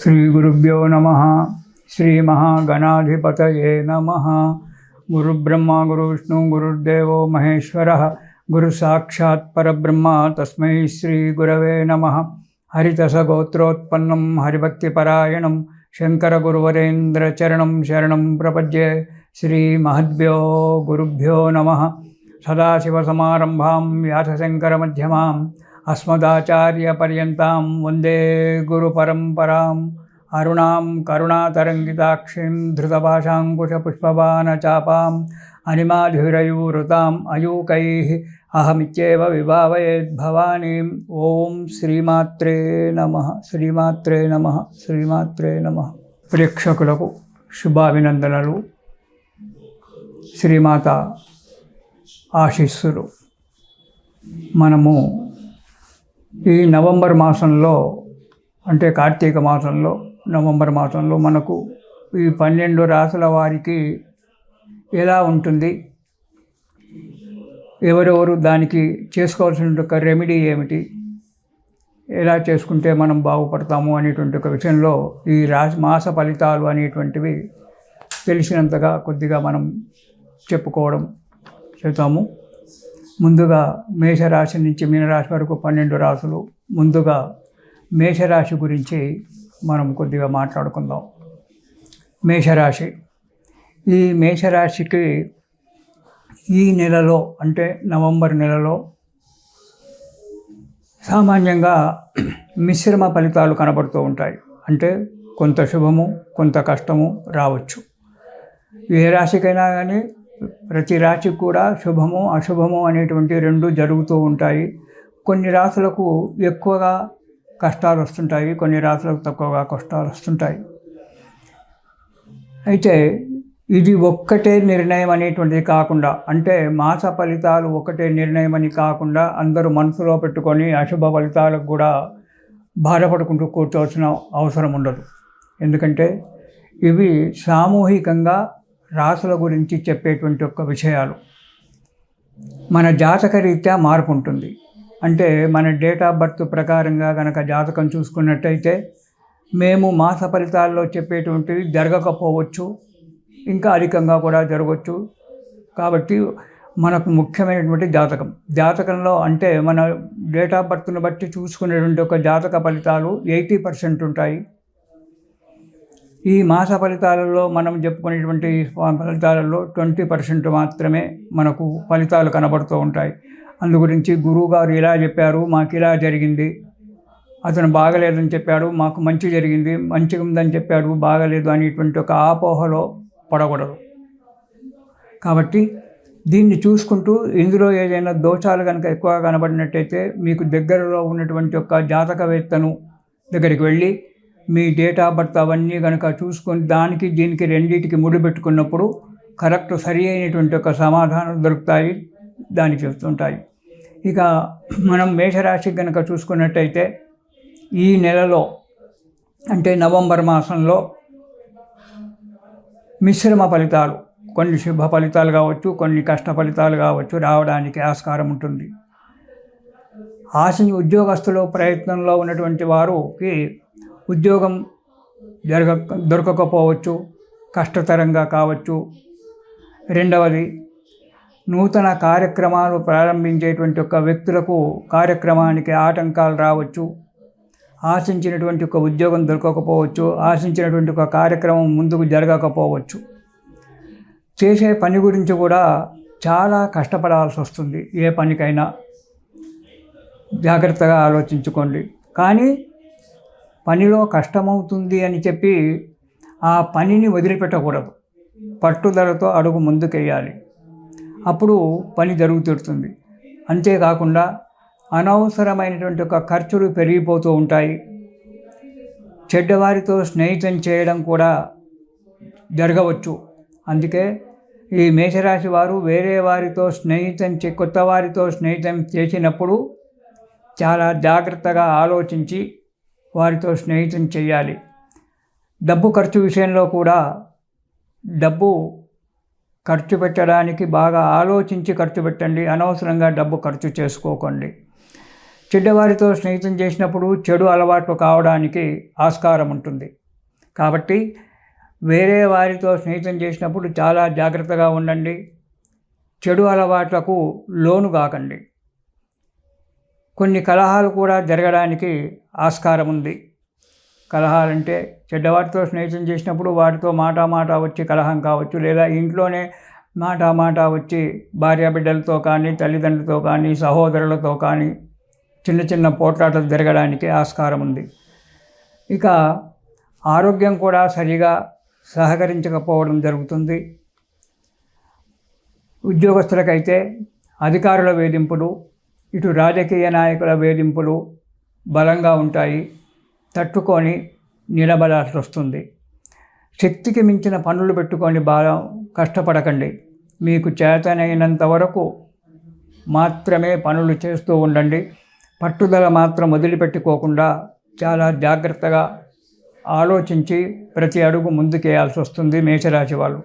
श्रीगुरुभ्यो नम। श्रीमहागणाधिपत नम। गुरुब्रह्म गुरुष्णु गुरुर्देवो, महेश्वर। गुरसाक्षात्ब्रह्म तस्म श्रीगुरव नम। नमः हरिभक्तिपरायण हरिभक्तिपरायणं शरण शरणं प्रपद्ये श्रीमहद्यो गुरुभ्यो नमः। सदाशिवसमारम्भां मध्यमा అస్మదాచార్యపర్యంతాం వందే గురుపరంపరాం అరుణాం కరుణాతరంగితాక్షిం ధృతపాశాంకుశపుష్పబాణచాపాం అనిమాధురయూరుతాం అయూకై అహమిత్యేవ విభావయేద్భవానీం ఓం శ్రీమాత్రే నమ శ్రీమాత్రే నమ శ్రీమాత్రే నమ ప్రేక్షకులకు శుభాభినందనలు। శ్రీమాత ఆశీస్సులు. మనము ఈ నవంబర్ మాసంలో అంటే కార్తీక మాసంలో నవంబర్ మాసంలో మనకు ఈ పన్నెండు రాసుల వారికి ఎలా ఉంటుంది? ఎవరెవరు దానికి చేసుకోవాల్సిన ఒక రెమెడీ ఏమిటి? ఎలా చేసుకుంటే మనం బాగుపడతాము అనేటువంటి ఒక విషయంలో ఈ రాశి మాస ఫలితాలు అనేటువంటివి తెలిసినంతగా కొద్దిగా మనం చెప్పుకోవడం చేద్దాము. ముందుగా మేషరాశి నుంచి మీనరాశి వరకు పన్నెండు రాసులు. ముందుగా మేషరాశి గురించి మనం కొద్దిగా మాట్లాడుకుందాం. మేషరాశి. ఈ మేషరాశికి ఈ నెలలో అంటే నవంబర్ నెలలో సామాన్యంగా మిశ్రమ ఫలితాలు కనబడుతూ ఉంటాయి. అంటే కొంత శుభము కొంత కష్టము రావచ్చు. ఏ రాశికైనా కానీ ప్రతి రాశికి కూడా శుభము అశుభము అనేటువంటి రెండు జరుగుతూ ఉంటాయి. కొన్ని రాసులకు ఎక్కువగా కష్టాలు వస్తుంటాయి కొన్ని రాసులకు తక్కువగా కష్టాలు వస్తుంటాయి. అయితే ఇది ఒక్కటే నిర్ణయం అనేటువంటిది కాకుండా అంటే మాస ఫలితాలు ఒకటే నిర్ణయం అని కాకుండా అందరూ మనసులో పెట్టుకొని అశుభ ఫలితాలకు కూడా బాధపడుకుంటూ కూర్చోవలసిన అవసరం ఉండదు. ఎందుకంటే ఇవి సామూహికంగా రాసుల గురించి చెప్పేటువంటి ఒక విషయాలు. మన జాతక రీత్యా మార్పు ఉంటుంది అంటే మన డేట్ ఆఫ్ బర్త్ ప్రకారంగా కనుక జాతకం చూసుకున్నట్టయితే మేము మాస ఫలితాల్లో చెప్పేటువంటివి జరగకపోవచ్చు ఇంకా అధికంగా కూడా జరగవచ్చు కాబట్టి మనకు ముఖ్యమైనటువంటి జాతకం. జాతకంలో అంటే మన డేట్ ఆఫ్ బర్త్ను బట్టి చూసుకునేటువంటి ఒక జాతక ఫలితాలు ఎయిటీ పర్సెంట్ ఉంటాయి. ఈ మాస ఫలితాలలో మనం చెప్పుకునేటువంటి ఫలితాలలో ట్వంటీ పర్సెంట్ మాత్రమే మనకు ఫలితాలు కనబడుతూ ఉంటాయి. అందు గురించి గురువుగారు ఇలా చెప్పారు మాకు ఇలా జరిగింది. అతను బాగలేదని చెప్పాడు మాకు మంచి జరిగింది మంచిగా ఉందని చెప్పాడు బాగలేదు అనేటువంటి ఒక ఆపోహలో పడకూడదు. కాబట్టి దీన్ని చూసుకుంటూ ఇందులో ఏదైనా దోషాలు కనుక ఎక్కువగా కనబడినట్టయితే మీకు దగ్గరలో ఉన్నటువంటి ఒక జాతకవేత్తను దగ్గరికి వెళ్ళి మీ డేట్ ఆఫ్ బర్త్ అవన్నీ కనుక చూసుకొని దానికి దీనికి రెండింటికి ముడిపెట్టుకున్నప్పుడు కరెక్ట్ సరి అయినటువంటి ఒక సమాధానం దొరుకుతాయి దానికి చెప్తుంటాయి ఇక మనం మేషరాశికి కనుక చూసుకున్నట్టయితే ఈ నెలలో అంటే నవంబర్ మాసంలో మిశ్రమ ఫలితాలు కొన్ని శుభ ఫలితాలు కావచ్చు కొన్ని కష్ట ఫలితాలు కావచ్చు రావడానికి ఆస్కారం ఉంటుంది. ఆశ ఉద్యోగస్తులు ప్రయత్నంలో ఉన్నటువంటి వారికి ఉద్యోగం జరగ దొరకకపోవచ్చు కష్టతరంగా కావచ్చు. రెండవది నూతన కార్యక్రమాలు ప్రారంభించేటువంటి ఒక వ్యక్తులకు కార్యక్రమానికి ఆటంకాలు రావచ్చు. ఆశించినటువంటి ఒక ఉద్యోగం దొరకకపోవచ్చు ఆశించినటువంటి ఒక కార్యక్రమం ముందుకు జరగకపోవచ్చు. చేసే పని గురించి కూడా చాలా కష్టపడాల్సి వస్తుంది ఏ పనికైనా. జాగ్రత్తగా ఆలోచించుకోండి. కానీ పనిలో కష్టమవుతుంది అని చెప్పి ఆ పనిని వదిలిపెట్టకూడదు. పట్టుదలతో అడుగు ముందుకెయ్యాలి. అప్పుడు పని జరుగుతుంటుంది అంతేకాకుండా అనవసరమైనటువంటి ఒక ఖర్చులు పెరిగిపోతూ ఉంటాయి. చెడ్డవారితో స్నేహితం చేయడం కూడా జరగవచ్చు. అందుకే ఈ మేషరాశి వారు వేరే వారితో స్నేహితం చే కొత్త వారితో స్నేహితం చేసినప్పుడు చాలా జాగ్రత్తగా ఆలోచించి వారితో స్నేహితం చేయాలి డబ్బు ఖర్చు విషయంలో కూడా డబ్బు ఖర్చు పెట్టడానికి బాగా ఆలోచించి ఖర్చు పెట్టండి. అనవసరంగా డబ్బు ఖర్చు చేసుకోకండి. చెడ్డవారితో స్నేహితం చేసినప్పుడు చెడు అలవాట్లు కావడానికి ఆస్కారం ఉంటుంది. కాబట్టి వేరే వారితో స్నేహితం చేసినప్పుడు చాలా జాగ్రత్తగా ఉండండి. చెడు అలవాట్లకు లోను కాకండి. కొన్ని కలహాలు కూడా జరగడానికి ఆస్కారం ఉంది. కలహాలంటే చెడ్డవాటితో స్నేహితం చేసినప్పుడు వాటితో మాటా మాట వచ్చి కలహం కావచ్చు లేదా ఇంట్లోనే మాట మాట వచ్చి భార్యాబిడ్డలతో కానీ తల్లిదండ్రులతో కానీ సహోదరులతో కానీ చిన్న చిన్న పోట్లాటలు జరగడానికి ఆస్కారం ఉంది. ఇక ఆరోగ్యం కూడా సరిగా సహకరించకపోవడం జరుగుతుంది. ఉద్యోగస్తులకైతే అధికారుల వేధింపులు ఇటు రాజకీయ నాయకుల వేధింపులు బలంగా ఉంటాయి తట్టుకొని నిలబడాల్సి వస్తుంది. శక్తికి మించిన పనులు పెట్టుకొని బాగా కష్టపడకండి. మీకు చేతనైనంత వరకు మాత్రమే పనులు చేస్తూ ఉండండి. పట్టుదల మాత్రం వదిలిపెట్టుకోకుండా చాలా జాగ్రత్తగా ఆలోచించి ప్రతి అడుగు ముందుకేయాల్సి వస్తుంది మేషరాశి వాళ్ళు.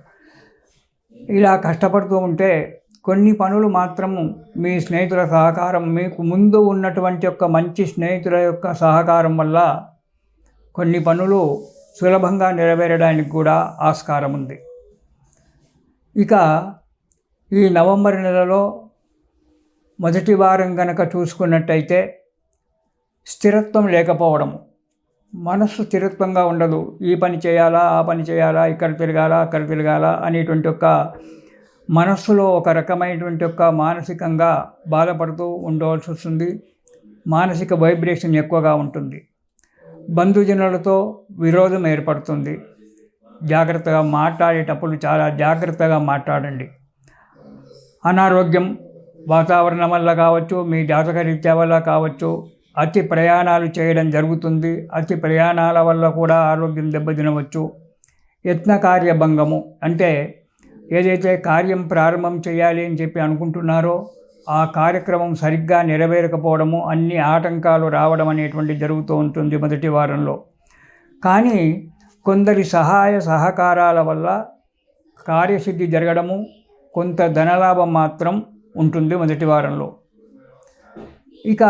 ఇలా కష్టపడుతూ ఉంటే కొన్ని పనులు మాత్రము మీ స్నేహితుల సహకారం మీకు ముందు ఉన్నటువంటి యొక్క మంచి స్నేహితుల యొక్క సహకారం వల్ల కొన్ని పనులు సులభంగా నెరవేరడానికి కూడా ఆస్కారం ఉంది. ఇక ఈ నవంబర్ నెలలో మొదటి వారం కనుక చూసుకున్నట్టయితే స్థిరత్వం లేకపోవడము మనస్సు స్థిరత్వంగా ఉండదు. ఈ పని చేయాలా ఆ పని చేయాలా ఇక్కడ తిరగాల అక్కడ తిరగాల అనేటువంటి ఒక మనస్సులో ఒక రకమైనటువంటి యొక్క మానసికంగా బాధపడుతూ ఉండవలసి వస్తుంది. మానసిక వైబ్రేషన్ ఎక్కువగా ఉంటుంది. బంధుజనులతో విరోధం ఏర్పడుతుంది. జాగ్రత్తగా మాట్లాడేటప్పుడు చాలా జాగ్రత్తగా మాట్లాడండి. అనారోగ్యం వాతావరణం వల్ల కావచ్చు మీ జాతక రీత్యా వల్ల కావచ్చు అతి ప్రయాణాలు చేయడం జరుగుతుంది. అతి ప్రయాణాల వల్ల కూడా ఆరోగ్యం దెబ్బతినవచ్చు. యత్న కార్యభంగము అంటే ఏదైతే కార్యం ప్రారంభం చేయాలి అని చెప్పి అనుకుంటున్నారో ఆ కార్యక్రమం సరిగ్గా నెరవేరకపోవడము అన్ని ఆటంకాలు రావడం అనేటువంటి జరుగుతూ ఉంటుంది మొదటి వారంలో. కానీ కొందరి సహాయ సహకారాల వల్ల కార్యసిద్ధి జరగడము కొంత ధనలాభం మాత్రం ఉంటుంది మొదటి వారంలో. ఇక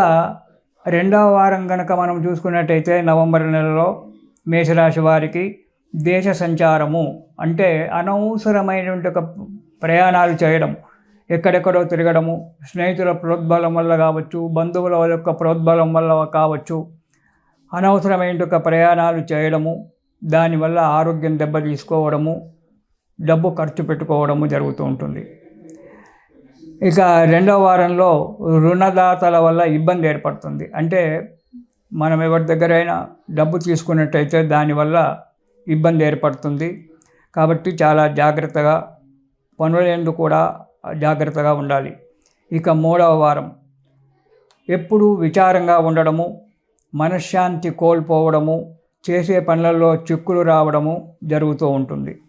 రెండవ వారం కనుక మనం చూసుకున్నట్టయితే నవంబర్ నెలలో మేషరాశి వారికి దేశ సంచారము అంటే అనవసరమైనటువంటి ఒక ప్రయాణాలు చేయడం ఎక్కడెక్కడో తిరగడము స్నేహితుల ప్రోద్బలం వల్ల కావచ్చు బంధువుల యొక్క ప్రోద్బలం వల్ల కావచ్చు అనవసరమైన ఒక ప్రయాణాలు చేయడము దానివల్ల ఆరోగ్యం దెబ్బ తీసుకోవడము డబ్బు ఖర్చు పెట్టుకోవడము జరుగుతూ ఉంటుంది. ఇక రెండవ వారంలో రుణదాతల వల్ల ఇబ్బంది ఏర్పడుతుంది. అంటే మనం ఎవరి దగ్గరైనా డబ్బు తీసుకున్నట్టయితే దానివల్ల ఇబ్బంది ఏర్పడుతుంది. కాబట్టి చాలా జాగ్రత్తగా పనులందు కూడా జాగ్రత్తగా ఉండాలి. ఇక మూడవ వారం. ఎప్పుడూ విచారంగా ఉండడము మనశ్శాంతి కోల్పోవడము చేసే పనులలో చిక్కులు రావడము జరుగుతూ ఉంటుంది.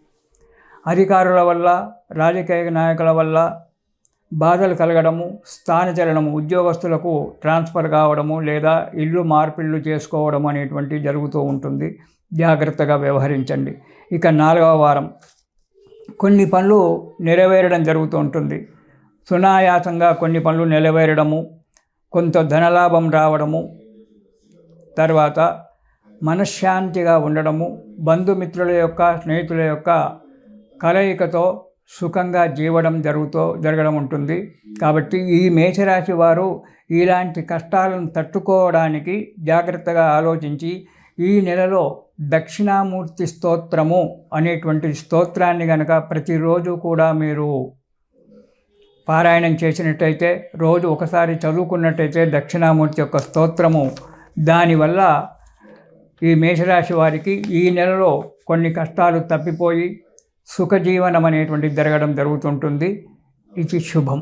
అధికారుల వల్ల రాజకీయ నాయకుల వల్ల బాధలు కలగడము స్థానచలనము ఉద్యోగస్తులకు ట్రాన్స్ఫర్ కావడము లేదా ఇల్లు మార్పిళ్ళు చేసుకోవడం అనేటువంటివి జరుగుతూ ఉంటుంది. జాగ్రత్తగా వ్యవహరించండి. ఇక నాలుగవ వారం. కొన్ని పనులు నెరవేరడం జరుగుతూ ఉంటుంది. సునాయాసంగా కొన్ని పనులు నెరవేరడము కొంత ధనలాభం రావడము తర్వాత మనశ్శాంతిగా ఉండడము బంధుమిత్రుల యొక్క స్నేహితుల యొక్క కలయికతో సుఖంగా జీవడం జరుగుతూ జరగడం ఉంటుంది. కాబట్టి ఈ మేషరాశి వారు ఇలాంటి కష్టాలను తట్టుకోవడానికి జాగ్రత్తగా ఆలోచించి ఈ నెలలో దక్షిణామూర్తి స్తోత్రము అనేటువంటి స్తోత్రాన్ని కనుక ప్రతిరోజు కూడా మీరు పారాయణం చేసినట్టయితే రోజు ఒకసారి చదువుకున్నట్టయితే దక్షిణామూర్తి యొక్క స్తోత్రము. దానివల్ల ఈ మేషరాశి వారికి ఈ నెలలో కొన్ని కష్టాలు తప్పిపోయి సుఖజీవనం అనేటువంటిది జరగడం జరుగుతుంటుంది. ఇది శుభం.